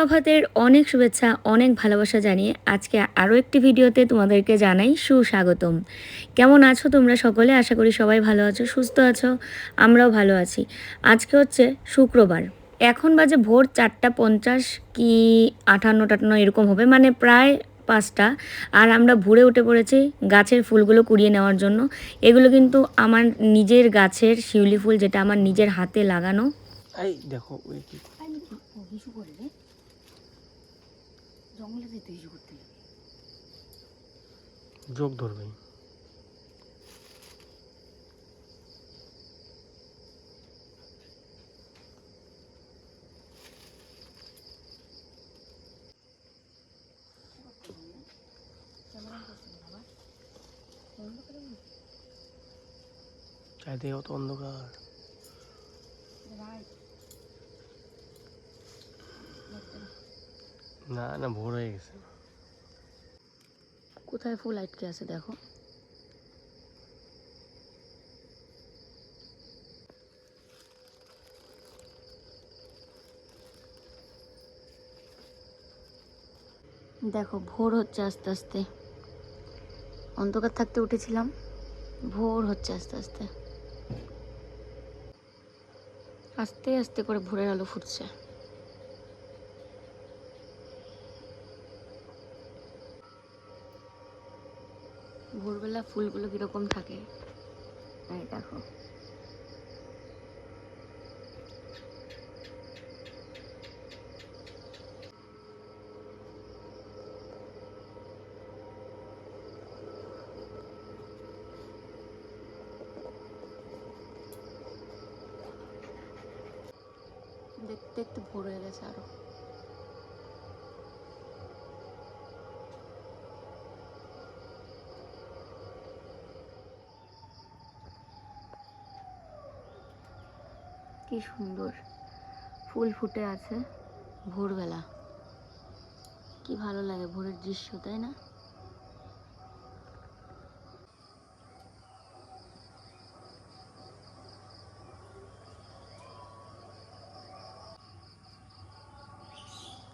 সুপ্রভাতের অনেক শুভেচ্ছা, অনেক ভালোবাসা জানিয়ে আজকে আরও একটি ভিডিওতে তোমাদেরকে জানাই সুস্বাগতম। কেমন আছো তোমরা সকলে? আশা করি সবাই ভালো আছো, সুস্থ আছো, আমরাও ভালো আছি। আজকে হচ্ছে শুক্রবার। এখন বাজে ভোর চারটা পঞ্চাশ কি আটান্ন টাটান্ন এরকম হবে মানে প্রায় পাঁচটা। আর আমরা ভোরে উঠে পড়েছি গাছের ফুলগুলো কুড়িয়ে নেওয়ার জন্য। এগুলো কিন্তু আমার নিজের গাছের শিউলি ফুল যেটা আমার নিজের হাতে লাগানো। দেখো যেতে হিসু করতে যোগ ধরবে চারিদিকে অত অন্ধকার। না না, ভোর হয়ে গেছে। কোথায় ফুল আটকে আছে দেখো? দেখো, ভোর হচ্ছে আস্তে আস্তে। অন্ধকার থাকতে উঠেছিলাম, ভোর হচ্ছে আস্তে আস্তে। আস্তে আস্তে করে ভোরের আলো ফুটছে। ভোরবেলা ফুলগুলো কীরকম থাকে? এই দেখো। দেখতে দেখতে ভোর হয়ে গেছে আরও। কি সুন্দর। ফুল ফুটে আছে। ভোরবেলা। কি ভালো লাগে ভোরের দৃশ্য তাই না?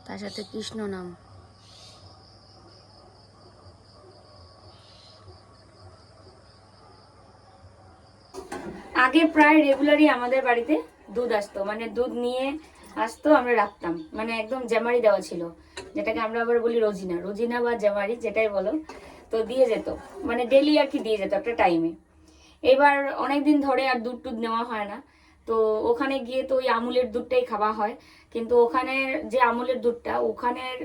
তার সাথে কৃষ্ণ নাম। আগে প্রায় রেগুলারই আমাদের বাড়িতে দুধ আসতো মানে দুধ নিয়ে আসতো, আমরা রাখতাম। মানে একদম জ্যামারি দেওয়া ছিল। যেটাকে আমরা আবার বলি রোজিনা। রোজিনা বা জ্যামারি যেটাই বলো। তো দিয়ে যেত। মানে ডেলি আর কি দিয়ে যেত একটা টাইমে এবার অনেক দিন ধরে আর দুধ টুধ নেওয়া হয় না। তো ওখানে গিয়ে তো ওই আমুলের দুধটাই খাওয়া হয়। কিন্তু ওখানে যে আমুলের দুধটা, ওখানের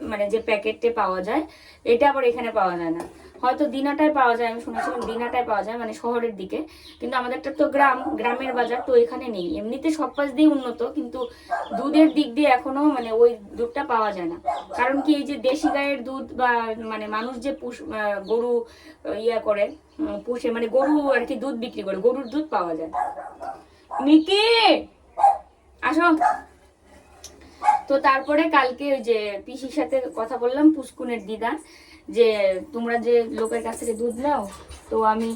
মানে যে প্যাকেটে পাওয়া যায়, এটা আবার এখানে পাওয়া যায় না। হয়তো দিনাটায় পাওয়া যায়, আমি শুনেছিলাম দিনাটায় পাওয়া যায় মানে শহরের দিকে। কিন্তু আমাদেরটা তো গ্রাম, গ্রামের বাজার, তো এখানে নেই। এমনিতে সব পাশ দিয়ে উন্নত, কিন্তু দুধের দিক দিয়ে এখনও মানে ওই দুধটা পাওয়া যায় না। কারণ কি, এই যে দেশি গায়ের দুধ বা মানে মানুষ যে পুষ গরু ইয়া করে পুষে মানে গরু আর কি দুধ বিক্রি করে, গরুর দুধ পাওয়া যায়। মিকি, আসো। তো তারপরে কালকে ওই যে পিসির সাথে কথা বললাম, পুষ্কুনের দিদা যে তোমরা যে লোকের কাছ থেকে দুধ নাও, তো আমি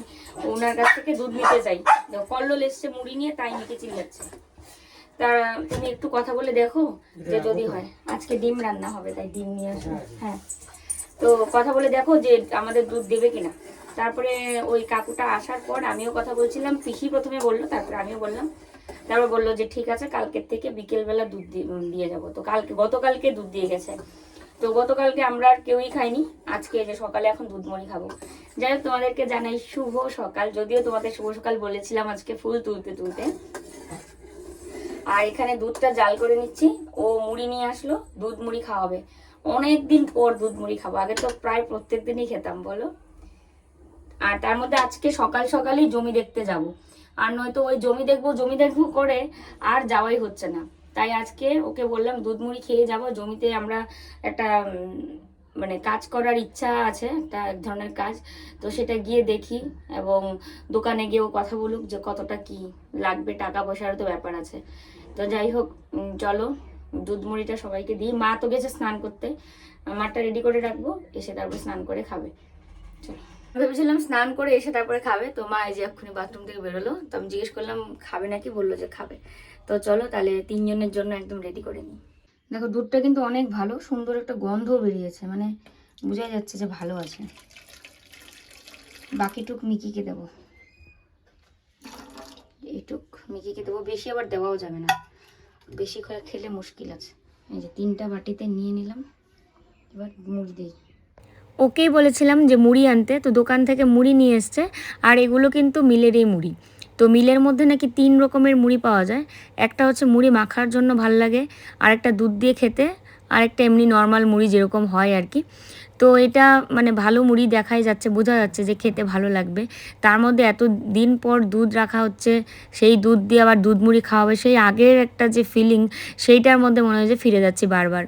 ওনার কাছ থেকে দুধ নিতে চাই। তো কল্লোল এসছে মুড়ি নিয়ে, তাই নিতে চিল্লাচ্ছে। তা তুমি একটু কথা বলে দেখো যে যদি হয়। আজকে ডিম রান্না হবে, তাই ডিম নিয়ে আসো হ্যাঁ। তো কথা বলে দেখো যে আমাদের দুধ দেবে কিনা। তারপরে ওই কাকুটা আসার পর আমিও কথা বলছিলাম, পিসি প্রথমে বলল, তারপরে আমিও বললাম। তারপর বলল যে ঠিক আছে, কালকের থেকে বিকেলবেলা দুধ দিয়ে যাব। তো কালকে, গতকালকে দুধ দিয়ে গেছে। তো গতকালকে আমরা আর কেউই খাইনি। আজকে যে সকালে এখন দুধ মুড়ি খাব। যাই হোক, তোমাদেরকে জানাই শুভ সকাল। যদিও তোমাদের শুভ সকাল বলেছিলাম আজকে ফুল তুলতে তুলতে। আর এখানে দুধটা জাল করে নিচ্ছি। ও মুড়ি নিয়ে আসলো দুধ মুড়ি খাওয়াবে। অনেক দিন পর দুধ মুড়ি খাব। আগে তো প্রায় প্রত্যেক দিনই খেতাম, বলো? আর তার মধ্যে আজকে সকাল সকালেই জমি দেখতে যাব। আর নয়তো ওই জমি দেখব জমি দেখব করে আর যাওয়াই হচ্ছে না। তাই আজকে ওকে বললাম, দুধ মুড়ি খেয়ে যাব, জমিতে আমরা একটা মানে কাজ করার ইচ্ছা আছে, একটা এক ধরনের কাজ। তো সেটা গিয়ে দেখি এবং দোকানে গিয়েও কথা বলুক যে কতটা কি লাগবে, টাকা পয়সারও তো ব্যাপার আছে। তো যাই হোক চলো, দুধ মুড়িটা সবাইকে দিই। মা তো গেছে স্নান করতে। মাঠটা রেডি করে রাখব, এসে তারপরে স্নান করে খাবে। চলো। ভেবেছিলাম স্নান করে এসে তারপরে খাবে। তো মা এই যে এক্ষুনি বাথরুম থেকে বেরোলো। তো আমি জিজ্ঞেস করলাম, খাবে নাকি? বলল যে খাবে। তো চলো তাহলে তিনজনের জন্য একদম রেডি করে নিই। দেখো দুধটা কিন্তু অনেক ভালো সুন্দর একটা গন্ধ বেরিয়েছে মানে বোঝা যাচ্ছে যে ভালো আছে। বাকিটুক মিকিকে দেবো। এইটুক মিকিকে দেবো। বেশি আবার দেওয়াও যাবে না। বেশি করে খেলে মুশকিল আছে। এই যে তিনটা বাটিতে নিয়ে নিলাম। এবার মুড়ি দিই। ওকেই বলেছিলাম যে মুড়ি আনতে তো দোকান থেকে মুড়ি নিয়ে এসছে আর এগুলো কিন্তু মিলেরই মুড়ি। তো মিলের মধ্যে নাকি তিন রকমের মুড়ি পাওয়া যায়। একটা হচ্ছে মুড়ি মাখার জন্য ভালো লাগে আর একটা দুধ দিয়ে খেতে আর একটা এমনি নর্মাল মুড়ি যেরকম হয় আর কি তো এটা মানে ভালো মুড়ি দেখাই যাচ্ছে, বোঝা যাচ্ছে যে খেতে ভালো লাগবে। তার মধ্যে এত দিন পর দুধ রাখা হচ্ছে, সেই দুধ দিয়ে আবার দুধ মুড়ি খাওয়াবে, সেই আগের একটা যে ফিলিং সেইটার মধ্যে মনে হয় যে ফিরে যাচ্ছি বারবার।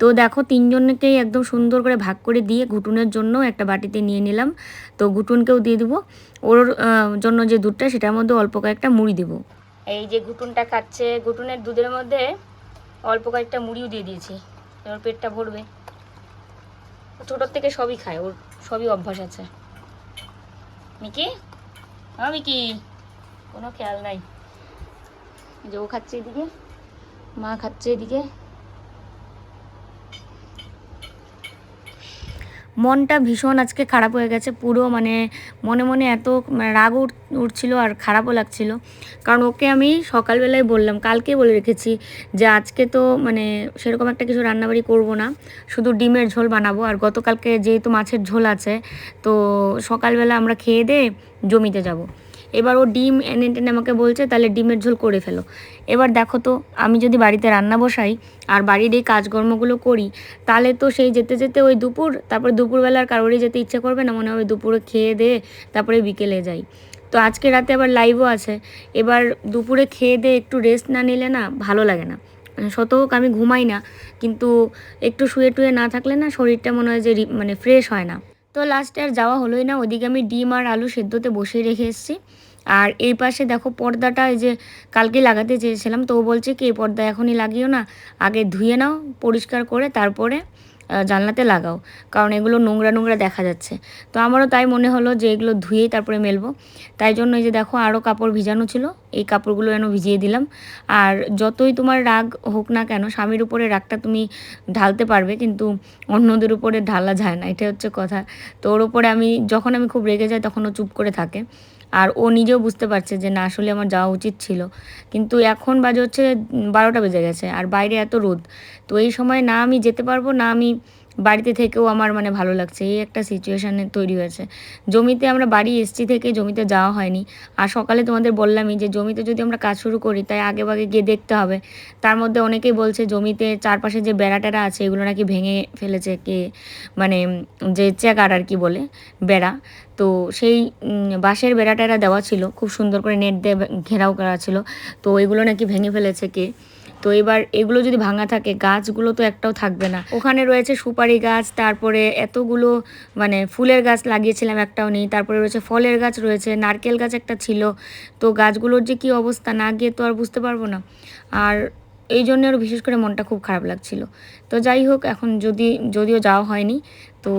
তো দেখো, তিনজনকেই একদম সুন্দর করে ভাগ করে দিয়ে ঘুটুনের জন্য একটা বাটিতে নিয়ে নিলাম। তো ঘুটুনকেও দিয়ে দেবো। ওর জন্য যে দুধটা, সেটার মধ্যে অল্প কয়েকটা মুড়ি দেবো। এই যে ঘুটুনটা খাচ্ছে, ঘুটুনের দুধের মধ্যে অল্প কয়েকটা মুড়িও দিয়ে দিয়েছি। এবার পেটটা ভরবে। ছোটোর থেকে সবই খায়, ওর সবই অভ্যাস আছে। মিকি? হ্যাঁ মিকি? কোনো খেয়াল নাই। যে ও খাচ্ছে এদিকে, মা খাচ্ছে এদিকে। মনটা ভীষণ আজকে খারাপ হয়ে গেছে, পুরো মানে মনে মনে এত রাগ উঠছিল আর খারাপও লাগছিল কারণ ওকে আমি সকালবেলায় বললাম, কালকে বলে রেখেছি যে আজকে তো মানে সেরকম একটা কিছু রান্নাবাড়ি করব না, শুধু ডিমের ঝোল বানাবো আর গতকালকে যেহেতু মাছের ঝোল আছে, তো সকালবেলা আমরা খেয়ে দিয়ে জমিতে যাব। এবার ও ডিম এনে টেনে আমাকে বলছে, তাহলে ডিমের ঝোল করে ফেলো। এবার দেখো তো, আমি যদি বাড়িতে রান্না বসাই আর বাড়ির এই কাজকর্মগুলো করি, তাহলে তো সেই যেতে যেতে ওই দুপুর, তারপরে দুপুরবেলার কারোরই যেতে ইচ্ছে করবে না, মনে হবে দুপুরে খেয়ে দিয়ে তারপরে বিকেলে যাই। তো আজকে রাতে আবার লাইভও আছে। এবার দুপুরে খেয়ে দিয়ে একটু রেস্ট না নিলে না ভালো লাগে না। মানে শত হোক আমি ঘুমাই না, কিন্তু একটু শুয়ে টুয়ে না থাকলে না শরীরটা মনে হয় যে মানে ফ্রেশ হয় না। তো লাস্টে আর যাওয়া হলোই না, ওদিকে আমি ডিম আর আলু সেদ্ধতে বসিয়ে রেখে এসেছি। আর এই পাশে দেখো পর্দাটা, এই যে কালকে লাগাতে চেয়েছিলাম, তো ও বলছে কি, এই পর্দা এখনই লাগিও না, আগে ধুয়ে নাও, পরিষ্কার করে তারপরে জানলাতে লাগাও। কারণ এগুলো নোংরা নোংরা দেখা যাচ্ছে। তো আমারও তাই মনে হলো যে এগুলো ধুয়েই তারপরে মেলবো। তাই জন্য এই যে দেখো আরও কাপড় ভিজানো ছিল। এই কাপড়গুলো যেন ভিজিয়ে দিলাম। আর যতই তোমার রাগ হোক না কেন, স্বামীর উপরে রাগটা তুমি ঢালতে পারবে, কিন্তু অন্যদের উপরে ঢালা যায় না। এটা হচ্ছে কথা। তো ওর উপরে আমি, যখন আমি খুব রেগে যাই, তখন ও চুপ করে থাকে। আর ও নিজেও বুঝতে পারছে যে না, আসলে আমার যাওয়া উচিত ছিল। কিন্তু এখন বাজে হচ্ছে বারোটা বেজে গেছে আর বাইরে এত রোদ। তো এই সময় না আমি যেতে পারব, না আমি বাড়িতে থেকেও আমার মানে ভালো লাগছে। এই একটা সিচুয়েশানে তৈরি হয়েছে। জমিতে আমরা বাড়ি এসছি থেকে জমিতে যাওয়া হয়নি। আর সকালে তোমাদের বললামই যে জমিতে যদি আমরা কাজ শুরু করি, তাই আগে ভাগে গিয়ে দেখতে হবে। তার মধ্যে অনেকেই বলছে জমিতে চারপাশে যে বেড়া টেরা আছে, এগুলো নাকি ভেঙে ফেলেছে কে মানে যে চেকার আর কি বলে, বেড়া। তো সেই বাঁশের বেড়া দেওয়া ছিল। খুব সুন্দর করে নেট দিয়ে ঘেরাও করা ছিল। তো এগুলো নাকি ভেঙে ফেলেছে কে? তো এবার এগুলো যদি ভাঙা থাকে, গাছগুলো তো একটাও থাকবে না। ওখানে রয়েছে সুপারি গাছ, তারপরে এতগুলো মানে ফুলের গাছ লাগিয়েছিলাম একটাও নেই। তারপরে রয়েছে ফলের গাছ রয়েছে, নারকেল গাছ একটা ছিল। তো গাছগুলোর যে কী অবস্থা না গিয়ে তো আর বুঝতে পারব না। আর এই জন্য আরও বিশেষ করে মনটা খুব খারাপ লাগছিল। তো যাই হোক, এখন যদি, যদিও যাওয়া হয়নি, তো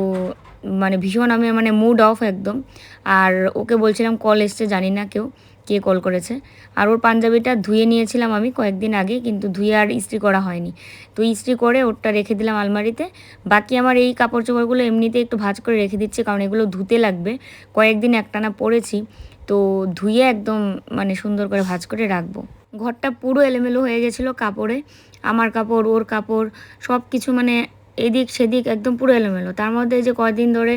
মানে ভীষণ আমি মানে মুড অফ একদম। আর ওকে বলছিলাম কল এসছে, জানি না কেউ কে কল করেছে। আর ওর পাঞ্জাবিটা ধুয়ে নিয়েছিলাম আমি কয়েকদিন আগে, কিন্তু ধুয়ে আর ইস্ত্রি করা হয়নি। তো ইস্ত্রি করে ওরটা রেখে দিলাম আলমারিতে। বাকি আমার এই কাপড় চোপড়গুলো এমনিতে একটু ভাঁজ করে রেখে দিচ্ছি, কারণ এগুলো ধুতে লাগবে। কয়েকদিন একটানা পরেছি, তো ধুয়ে একদম মানে সুন্দর করে ভাঁজ করে রাখব। ঘরটা পুরো এলোমেলো হয়ে গেছিল কাপড়ে। আমার কাপড়, ওর কাপড় সব কিছু মানে এদিক সেদিক একদম পুরো এলোমেলো। তার মধ্যে এই যে কয়দিন ধরে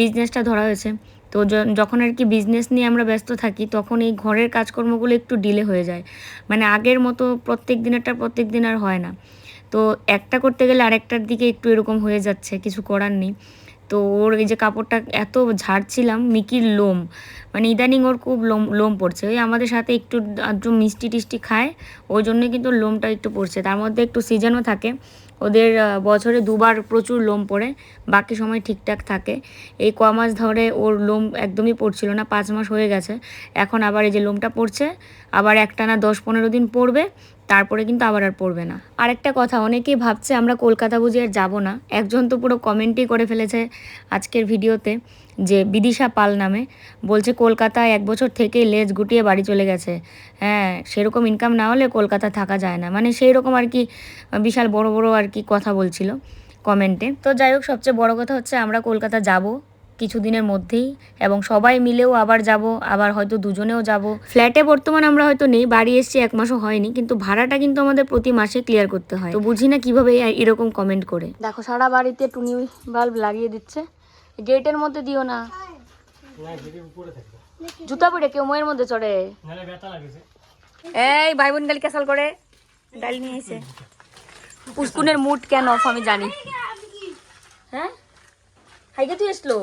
বিজনেসটা ধরা হয়েছে, তো যখন আর কি বিজনেস নিয়ে আমরা ব্যস্ত থাকি, তখন এই ঘরের কাজকর্মগুলো একটু ডিলে হয়ে যায়। মানে আগের মতো প্রত্যেক দিনেরটা প্রত্যেক দিন আর হয় না। তো একটা করতে গেলে আরেকটার দিকে একটু এরকম হয়ে যাচ্ছে, কিছু করার নেই। তো ওর এই যে কাপড়টা এত ঝাড়ছিলাম, মিকির লোম। মানে ইদানিং ওর খুব লোম লোম পড়ছে। ওই আমাদের সাথে একটু আধটু মিষ্টি টিষ্টি খায়, ওই জন্যই কিন্তু লোমটা একটু পড়ছে। তার মধ্যে একটু সিজনও থাকে। ওদের বছরে দুবার প্রচুর লোম পড়ে, বাকি সময় ঠিকঠাক থাকে। এই ক মাস ধরে ওর লোম একদমই পড়ছিল না, পাঁচ মাস হয়ে গেছে। এখন আবার এই যে লোমটা পড়ছে, আবার একটানা দশ পনেরো দিন পড়বে তারপরে কিন্তু আবার আর পড়বে না। আরেকটা কথা, অনেকেই ভাবছে আমরা কলকাতা বুঝি আর যাব না। একজন তো পুরো কমেন্টই করে ফেলেছে আজকের ভিডিওতে যে বিদিশা পাল নামে। বলছে, কলকাতায় এক বছর থেকে লেজ গুটিয়ে বাড়ি চলে গেছে। হ্যাঁ সেরকম ইনকাম না হলে কলকাতা থাকা যায় না। মানে সেই রকম আর কি বিশাল বড় বড় আর কি কথা বলছিল কমেন্টে। তো যাই হোক, সবচেয়ে বড় কথা হচ্ছে আমরা কলকাতা যাব। কিছুদিনের মধ্যেই এবং সবাই মিলেও আবার যাব আবার হয়তো দুজনেও যাব। ফ্ল্যাটে বর্তমান আমরা হয়তো নেই বাড়ি এসেছি এক মাসও হয়নি কিন্তু ভাড়াটা কিন্তু আমাদের প্রতি মাসে ক্লিয়ার করতে হয়। তো বুঝি না কীভাবে এরকম কমেন্ট করে। দেখো সারা বাড়িতে টুনি বাল্ব লাগিয়ে দিচ্ছে। গেটের মধ্যে দিও না। জুতা পরে কেউ ময়ের মধ্যে চড়ে। এই ভাই বোন গালি ক্যাসাল করে। ডাল নিয়ে এসে। পুষ্কুনের মুড কেন অফ আমি জানি। হ্যাঁ? হাইকে তুই এসলো?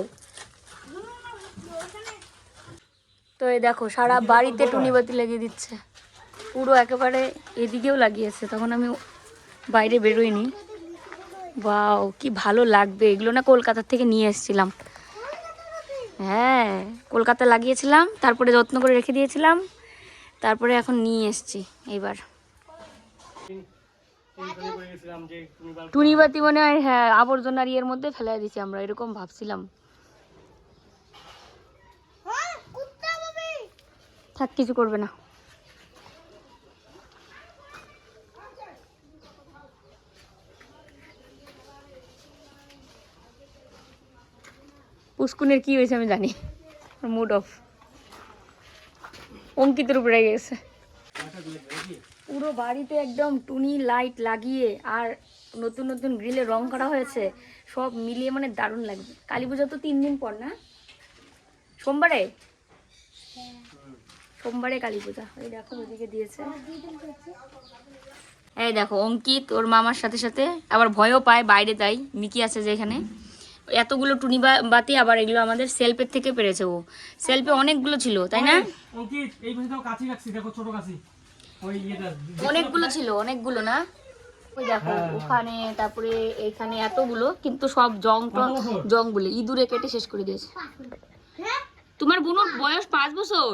তো এই দেখো সারা বাড়িতে টুনি বাতি লাগিয়ে দিচ্ছে। পুরো একেবারে এদিকেও লাগিয়েছে তখন আমি বাইরে বেরোইনি। বাও কি ভালো লাগবে। এগুলো না কলকাতার থেকে নিয়ে এসেছিলাম। হ্যাঁ কলকাতা লাগিয়েছিলাম তারপরে যত্ন করে রেখে দিয়েছিলাম তারপরে এখন নিয়ে এসছি এইবার। টেনশনে পড়ে গেছিলাম যে তুমি বাল টুনি বাতি মনে হয় হ্যাঁ আবর্জনার ইয়ের মধ্যে ফেলে দিছি আমরা এরকম ভাবছিলাম। থাক কিছু করবে না। পুষ্কুনের কি হয়েছে আমি জানি। মুড অফ অঙ্কিতের উপরে গেছে। পুরো বাড়িতে একদম টুনি লাইট লাগিয়ে আর নতুন নতুন গ্রিলে রং করা হয়েছে সব মিলিয়ে মানে দারুণ লাগবে কালী পুজো তো তিন দিন পর না? সোমবারে? সোমবারে কালী পূজা। ওই দেখো ওদিকে দিয়েছে। এই দেখো অঙ্কিত ওর মামার সাথে সাথে আবার ভয়ও পায় বাইরে তাই মিকি আছে যে এখানে। এতগুলো টুনি বাতি আবার এগুলো আমাদের সেলফের থেকে পেরেছে ও। সেলফে অনেকগুলো ছিল তাই না? অঙ্কিত এই পাশে রাখছি দেখো ছোট কাছি। অনেকগুলো ছিল অনেকগুলো না? ওই দেখো ওখানে তারপরে এখানে এতগুলো কিন্তু সব জং টং জং বলে ইঁদুরে কেটে শেষ করে দিয়েছে। তোমার বোনের বয়স পাঁচ বছর?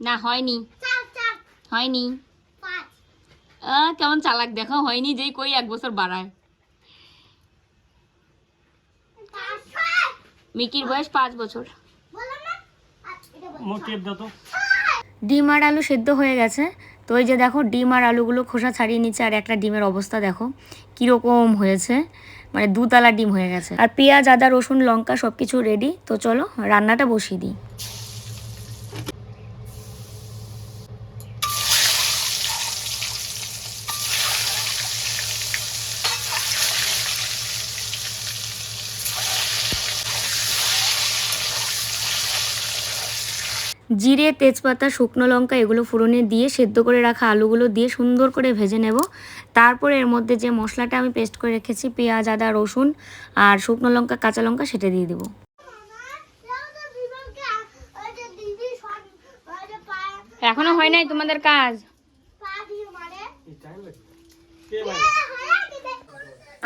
না হয়নি। হয়নি। কেমন চালাক দেখো হয়নি যেই কই এক বছর বাড়ায়। মিকির বয়স পাঁচ বছর। মোট তো। ডিম আর আলু সেদ্ধ হয়ে গেছে। তো ওই যে দেখো ডিম আর আলুগুলো খোসা ছাড়িয়ে নিচ্ছে আর একটা ডিমের অবস্থা দেখো কীরকম হয়েছে। মানে দুতলা ডিম হয়ে গেছে। আর পেঁয়াজ আদা রসুন লঙ্কা সব কিছু রেডি তো চলো রান্নাটা বসিয়ে দিই। জিরে, তেজপাতা, শুকনো লঙ্কা এগুলো ফোড়নে দিয়ে সেদ্ধ করে রাখা আলুগুলো দিয়ে সুন্দর করে ভেজে নেব। তারপরে এর মধ্যে যে মশলাটা আমি পেস্ট করে রেখেছি, পেঁয়াজ, আদা, রসুন আর শুকনো লঙ্কা, কাঁচা লঙ্কা সেটা দিয়ে দেবো। এখনও হয় নাই তোমাদের কাজ?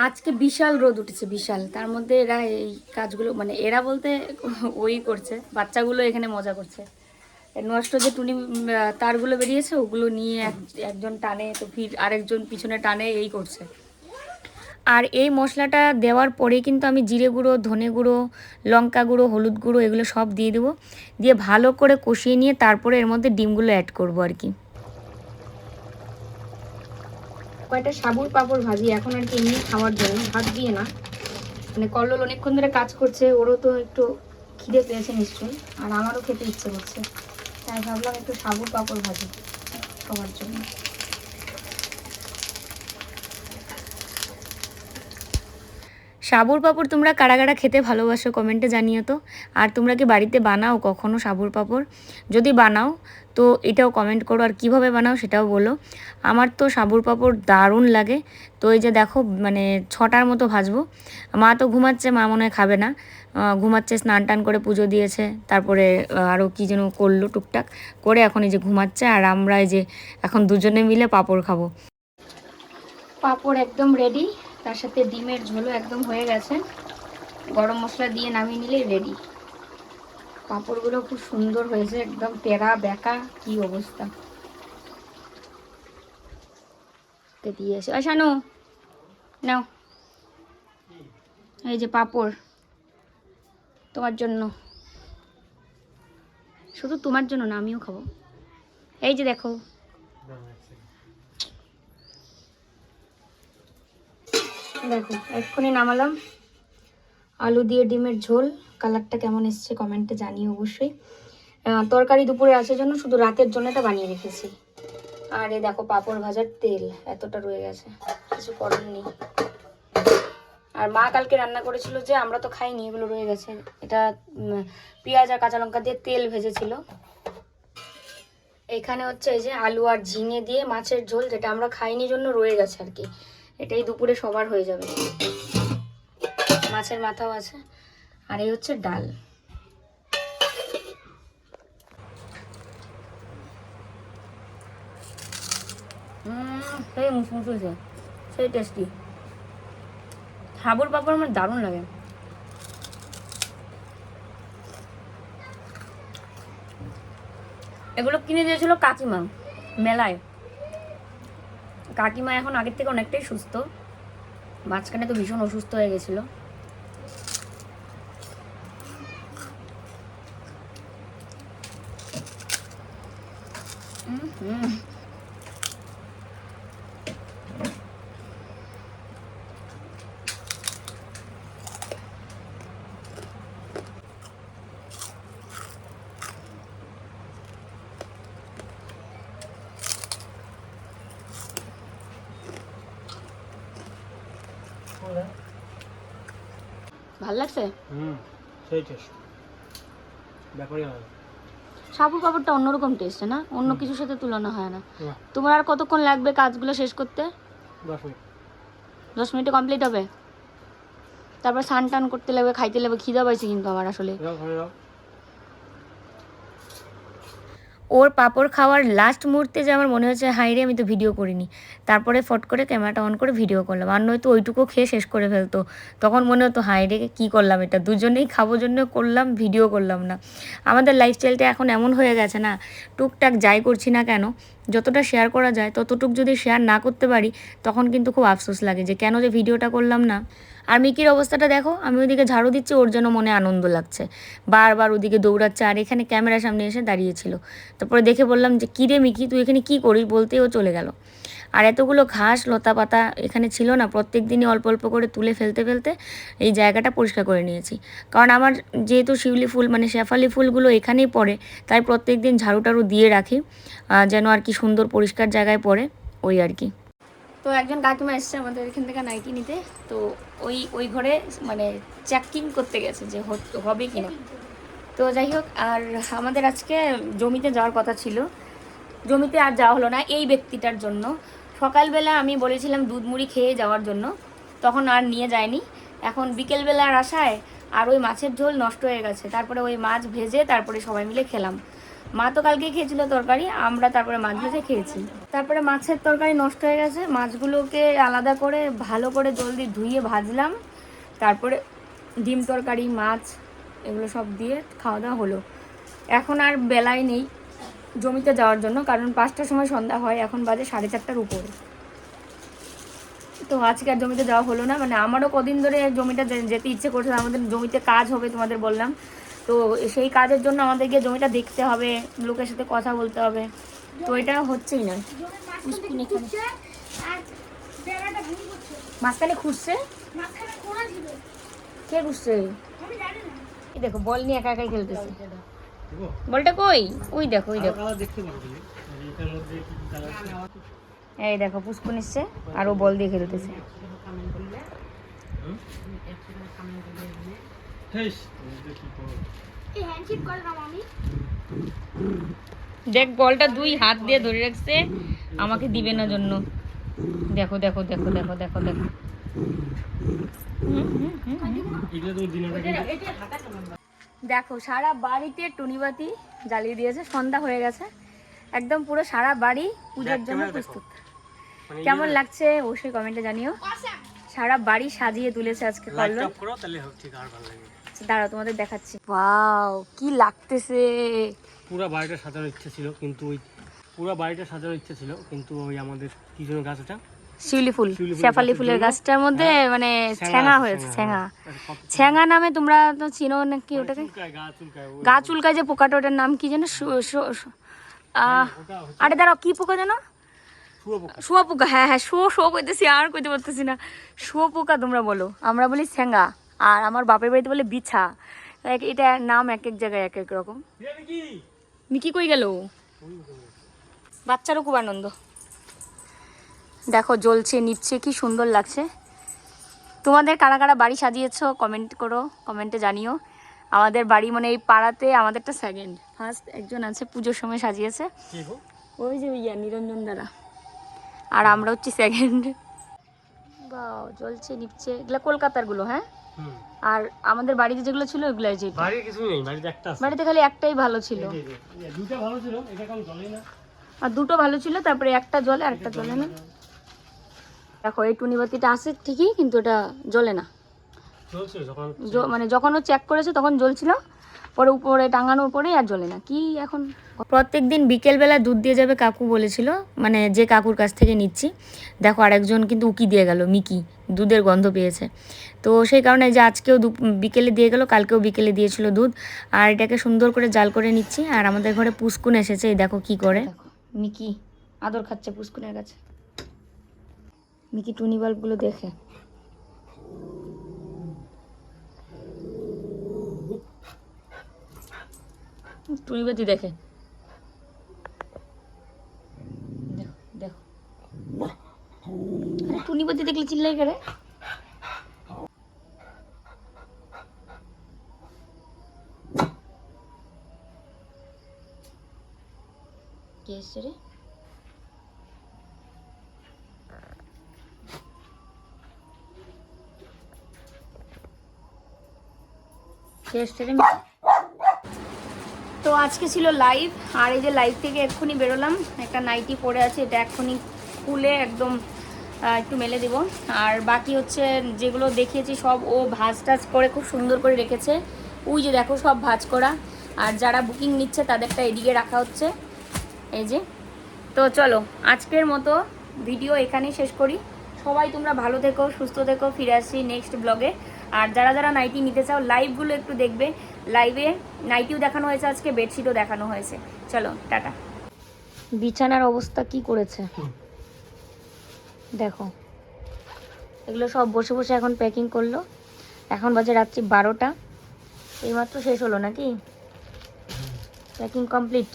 আজকে বিশাল রোদ উঠেছে, বিশাল। তার মধ্যে এরা এই কাজগুলো মানে এরা বলতে ওই করছে, বাচ্চাগুলো এখানে মজা করছে। নষ্ট যে টুনি তারগুলো বেরিয়েছে, ওগুলো নিয়ে এক- একজন টানে, তো ফির আরেকজন পিছনে টানে, এই করছে। আর এই মশলাটা দেওয়ার পরে কিন্তু আমি জিরে গুঁড়ো, ধনে গুঁড়ো, লঙ্কা গুঁড়ো, হলুদ গুঁড়ো, এগুলো সব দিয়ে দেবো। দিয়ে ভালো করে কষিয়ে নিয়ে তারপরে এর মধ্যে ডিমগুলো অ্যাড করব আর কি। কয়েকটা সাবুর পাপড় ভাজি, এখন আর কি এমনি খাওয়ার জন্য, ভাত দিয়ে না। মানে কল্লোল অনেকক্ষণ ধরে কাজ করছে, ওরও তো একটু খিদে পেয়েছে নিশ্চয়ই, আর আমারও খেতে ইচ্ছে করছে। তাই ভাবলাম একটু সাবুর পাপড় ভাজি খাওয়ার জন্য। সাবুর পাপড় তোমরা কারা কারা খেতে ভালোবাসো কমেন্টে জানিও তো। আর তোমরা কি বাড়িতে বানাও কখনো সাবুর পাপড়? যদি বানাও, তো এটাও কমেন্ট করো আর কীভাবে বানাও সেটাও বলো। আমার তো সাবুর পাপড় দারুণ লাগে। তো এই যে দেখো মানে ছটার মতো ভাজবো। মা তো ঘুমাচ্ছে, মা মনে হয় খাবে না। ঘুমাচ্ছে, স্নান টান করে পুজো দিয়েছে, তারপরে আরও কী যেন করল টুকটাক, করে এখন এই যে ঘুমাচ্ছে, আর আমরা এই যে এখন দুজনে মিলে পাঁপড় খাব। পাঁপড় একদম রেডি তার সাথে ডিমের ঝোলও একদম হয়ে গেছে। গরম মশলা দিয়ে নামিয়ে নিলেই রেডি পাঁপড়গুলো খুব সুন্দর হয়েছে, একদম টেরা বেঁকা, কি অবস্থা। দিয়ে ওই শানু, নাও। এই যে পাঁপড়। তোমার জন্য। শুধু তোমার জন্য না, আমিও খাব। এই যে দেখো। দেখো, এক্ষুনি নামালাম। আলু দিয়ে ডিমের ঝোল। কালারটা কেমন এসছে কমেন্টে জানিয়ে অবশ্যই। তরকারি দুপুরে আসার জন্য, শুধু রাতের জন্য এটা বানিয়ে রেখেছি। আর এই দেখো পাঁপড় ভাজার তেল, এতটা রয়ে গেছে। কিছু করার নেই। আর মা কালকে রান্না করেছিল যে আমরা তো খাইনি এগুলো রয়ে গেছে। এটা পেঁয়াজ আর কাঁচা লঙ্কা দিয়ে তেল ভেজেছিল। এখানে হচ্ছে এই যে আলু আর ঝিঙে দিয়ে মাছের ঝোল যেটা আমরা খাইনি জন্য রয়ে গেছে আর কি। এটাই দুপুরে সবার হয়ে যাবে। মাছের মাথাও আছে। আর এই হচ্ছে ডাল। উম, সেই মুসমুস হয়েছে। সেই টেস্টি সাবুর পাপড় আমার দারুণ লাগে। এগুলো কিনে দিয়েছিল কাকিমা, মেলায়। কাকিমা এখন আগের থেকে অনেকটাই সুস্থ। মাঝখানে তো ভীষণ অসুস্থ হয়ে গেছিল। হুম। ভালো লাগছে? হুম সেই টেস্ট ব্যাপারই পাপড়টা অন্যরকম টেস্ট না? অন্য কিছুর সাথে তুলনা হয় না। তোমার আর কতক্ষণ লাগবে কাজগুলো শেষ করতে? দশ মিনিট। দশ মিনিটে কমপ্লিট হবে? তারপর স্নান টান করতে লাগবে খাইতে লাগবে খিদা পাইছে কিন্তু আমার আসলে। ওর পাঁপড় খাওয়ার লাস্ট মুহূর্তে যে আমার মনে হচ্ছে হাই রে, আমি তো ভিডিও করিনি। তারপরে ফট করে ক্যামেরাটা অন করে ভিডিও করলাম। আর নয়তো ওইটুকু খেয়ে শেষ করে ফেলতো। তখন মনে হতো হাই রে, কী করলাম এটা? দুজনেই খাব জন্য করলাম ভিডিও করলাম না। আমাদের লাইফস্টাইলটা এখন এমন হয়ে গেছে না, টুকটাক যাই করছি না কেন যতটা শেয়ার করা যায়, ততটুক যদি শেয়ার না করতে পারি, তখন কিন্তু খুব আফসোস লাগে যে কেন যে ভিডিওটা করলাম না। আর মিকির অবস্থাটা দেখো, আমি ওদিকে ঝাড়ু দিচ্ছি, ওর যেন মনে আনন্দ লাগছে। বারবার ওদিকে দৌড়াচ্ছে, আর এখানে ক্যামেরার সামনে এসে দাঁড়িয়েছিল। তারপরে দেখে বললাম যে কী রে মিকি, তুই এখানে কী করিস? বলতে ও চলে গেল। আর এতগুলো ঘাস লতা পাতা এখানে ছিল না। প্রত্যেক দিনই অল্প অল্প করে তুলে ফেলতে ফেলতে এই জায়গাটা পরিষ্কার করে নিয়েছি। কারণ আমার যেহেতু শিউলি ফুল মানে শেফালি ফুলগুলো এখানেই পড়ে, তাই প্রত্যেক দিন ঝাড়ু টাড়ু দিয়ে রাখি যেন আর কি সুন্দর পরিষ্কার জায়গায় পড়ে ওই আর কি। তো একজন কাকিমা এসছে আমাদের এখান থেকে নাইটি নিতে। তো ওই ওই ঘরে মানে চেকিং করতে গেছে যে হবে কিনা। তো যাই হোক, আর আমাদের আজকে জমিতে যাওয়ার কথা ছিল। জমিতে আর যাওয়া হলো না এই ব্যক্তিটার জন্য। সকালবেলা আমি বলেছিলাম দুধ মুড়ি খেয়ে যাওয়ার জন্য, তখন আর নিয়ে যায়নি। এখন বিকেলবেলার আশায় আর ওই মাছের ঝোল নষ্ট হয়ে গেছে। তারপরে ওই মাছ ভেজে তারপরে সবাই মিলে খেলাম। মা তো কালকে খেয়েছিল তরকারি, আমরা তারপরে মাছ ভেজে খেয়েছি। তারপরে মাছের তরকারি নষ্ট হয়ে গেছে। মাছগুলোকে আলাদা করে, ভালো করে জলদি ধুয়ে ভাজলাম। তারপরে ডিম তরকারি, মাছ, এগুলো সব দিয়ে খাওয়া দাওয়া হলো। এখন আর বেলায় নেই। জমিতে যাওয়ার জন্য কারণ পাঁচটার সময় সন্ধ্যা হয় এখন বাজে সাড়ে চারটার উপরে। তো আজকে আর জমিতে যাওয়া হলো না মানে আমারও কদিন ধরে জমিটা যেতে ইচ্ছে করছে আমাদের জমিতে কাজ হবে তোমাদের বললাম। তো সেই কাজের জন্য আমাদের গিয়ে জমিটা দেখতে হবে লোকের সাথে কথা বলতে হবে। তো এটা হচ্ছেই না। মাঝখানে খুঁজছে কে খুঁজছে? এই দেখো বল নিয়ে একা একাই খেলতেছে। বলটা কই? ওই দেখো ওই দেখো। এই দেখো পুষ্প নিচ্ছে আর ও বল দিয়ে খেলতেছে দেখ বলটা দুই হাত দিয়ে ধরে রাখছে আমাকে দিবে না জন্য। দেখো দেখো দেখো দেখো দেখো দেখো। দেখো সারা বাড়িতে টুনিবাতি জ্বালিয়ে দিয়েছে সন্ধ্যা হয়ে গেছে। একদম পুরো সারা বাড়ি পূজার জন্য প্রস্তুত। মানে কেমন লাগছে? অবশ্যই কমেন্টে জানিও। সারা বাড়ি সাজিয়ে তুলেছে আজকে কল্লোল লাগে দাঁড়াও তোমাদের দেখাচ্ছি। ওয়াও কি লাগতেছে? পুরো বাড়িটা সাজানোর ইচ্ছে ছিল কিন্তু ওই পুরো বাড়িটা সাজানোর ইচ্ছে ছিল কিন্তু ওই আমাদের কি যেন গাছ ওটা? শিউলি ফুল শেফালি ফুলের গাছটার মধ্যে মানে ছ্যাঙা হয়েছে ছ্যাঙা ছ্যাঙা নামে তোমরা তো চিনো নাকি ওটাকে? গা চুলকায় যে পোকাটা ওটার নাম কি যেন? হচ্ছে আরে দাঁড়াও কি পোকা যেন? শুয়োপোকা। শুয়া পোকা হ্যাঁ হ্যাঁ শো শো কইতেছি আর কইতে পারতেছি না। শুয়া পোকা তোমরা বলো আমরা বলি ছ্যাঙা আর আমার বাপের বাড়িতে বলে বিছা। এটা নাম এক এক জায়গায় এক এক রকম। কি মিকি! কই গেল? বাচ্চারও খুব আনন্দ। দেখো জ্বলছে নিচ্ছে কি সুন্দর লাগছে। তোমাদের কারা কারা বাড়ি সাজিয়েছো কমেন্ট করো কমেন্টে জানিও। আমাদের বাড়ি মানে এই পাড়াতে আমাদেরটা সেকেন্ড ফার্স্ট একজন আছে পুজোর সময় সাজিয়েছে। ওই যে ইয়া নিরঞ্জন দ্বারা আর আমরা হচ্ছি সেকেন্ড বাও জ্বলছে নিচ্ছে। এগুলো কলকাতারগুলো হ্যাঁ? আর আমাদের বাড়িতে যেগুলো ছিল ওগুলো যে বাড়ির কিছুই নেই বাড়িতে একটা আছে। বাড়িতে খালি একটাই ভালো ছিল। দুইটা ভালো ছিল এটা কেমন চলেই না? আর দুটো ভালো ছিল তারপরে একটা জলে আর একটা জ্বলে না। দেখো এই টুনিবাতিটা আছে ঠিকই কিন্তু এটা জ্বলে না। মানে যখন ও চেক করেছে তখন জ্বলছিল। পরে উপরে টাঙানোর পরে আর জ্বলে না। কি এখন? প্রত্যেক দিন বিকেলবেলা দুধ দিয়ে যাবে কাকু বলেছিল মানে যে কাকুর কাছ থেকে নিচ্ছি। দেখো আরেকজন কিন্তু উকি দিয়ে গেল মিকি দুধের গন্ধ পেয়েছে। তো সেই কারণে যে আজকেও দু- বিকেলে দিয়ে গেল কালকেও বিকেলে দিয়েছিল দুধ। আর এটাকে সুন্দর করে জাল করে নিচ্ছি। আর আমাদের ঘরে পুষ্কুন এসেছে এই দেখো কি করে। মিকি আদর খাচ্ছে পুষ্কুনের কাছে। মিকি টুনি বাল্বগুলো দেখে। টুনিবাতি দেখে। দেখো দেখো। আরে টুনিবাতি দেখলে চিল্লাই করে কে এসছে রে কে এসছে রে মিকি? তো আজকে ছিল লাইভ আর এই যে লাইভ থেকে এক্ষুনি বেরোলাম। একটা নাইটি পরে আছে, এটা এক্ষুনি খুলে একদম একটু মেলে দিব। আর বাকি হচ্ছে যেগুলো দেখিয়েছি, সব ও ভাজ টাজ করে খুব সুন্দর করে রেখেছে। ওই যে দেখো, সব ভাজ করা। আর যারা বুকিং নিচ্ছে, তাদেরটা এদিকে রাখা হচ্ছে। এই যে। তো চলো, আজকের মতো ভিডিও এখানেই শেষ করি। সবাই তোমরা ভালো থেকো, সুস্থ থেকো, ফিরে আসি নেক্সট ব্লগে আর যারা যারা নাইটি নিতে চাও লাইভগুলো একটু দেখবে। লাইভে নাইটিও দেখানো হয়েছে আজকে বেডশিটও দেখানো হয়েছে। চলো টাটা। বিছানার অবস্থা কি করেছে? দেখো। এগুলো সব বসে বসে এখন প্যাকিং করল। এখন বাজে রাত্রি বারোটা। এইমাত্র শেষ হলো নাকি? প্যাকিং কমপ্লিট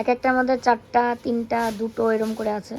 এক একটা আমাদের চারটা তিনটা দুটো এরম করে আছে।